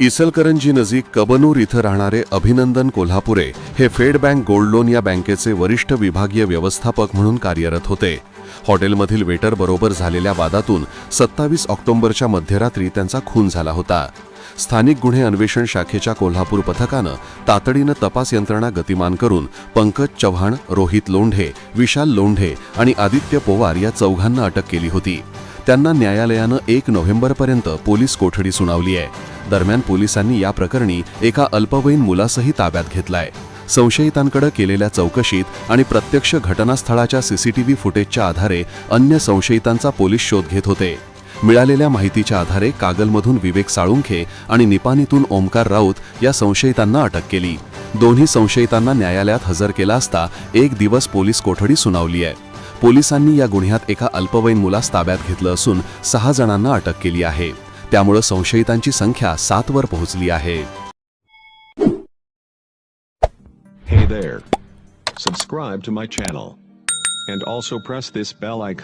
इचलकरंजी नजीक कबनूर इथं राहणारे अभिनंदन कोल्हापुरे हे फेड बँक गोल्ड लोन या बँकेचे वरिष्ठ विभागीय व्यवस्थापक म्हणून कार्यरत होते. हॉटेलमधील वेटर बरोबर झालेल्या वादातून सत्तावीस ऑक्टोबरच्या मध्यरात्री त्यांचा खून झाला होता. स्थानिक गुन्हे अन्वेषण शाखेच्या कोल्हापूर पथकानं तातडीनं तपास यंत्रणा गतिमान करून पंकज चव्हाण रोहित लोंढे विशाल लोंढे आणि आदित्य पोवार या चौघांना अटक केली होती. त्यांना न्यायालयानं एक नोव्हेंबरपर्यंत पोलीस कोठडी सुनावली आहे. दरम्यान पोलिसांनी या प्रकरणी एका अल्पवयीन मुलासही ताब्यात घेतलाय. संशयितांकडे केलेल्या चौकशीत आणि प्रत्यक्ष घटनास्थळाच्या सीसीटीव्ही फुटेजच्या आधारे अन्य संशयितांचा पोलीस शोध घेत होते. मिळालेल्या माहितीच्या आधारे कागलमधून विवेक साळुंखे आणि निपाणीतून ओमकार राऊत या संशयितांना अटक केली. दोन्ही संशयितांना न्यायालयात हजर केला असता एक दिवस पोलीस कोठडी सुनावली आहे. पोलिसांनी या गुन्ह्यात एका अल्पवयीन मुलास ताब्यात घेतलं असून सहा जणांना अटक केली आहे त्यामुळे संशयितांची संख्या सातवर पोहोचली आहे Hey there. Subscribe to my channel. And also press this bell icon.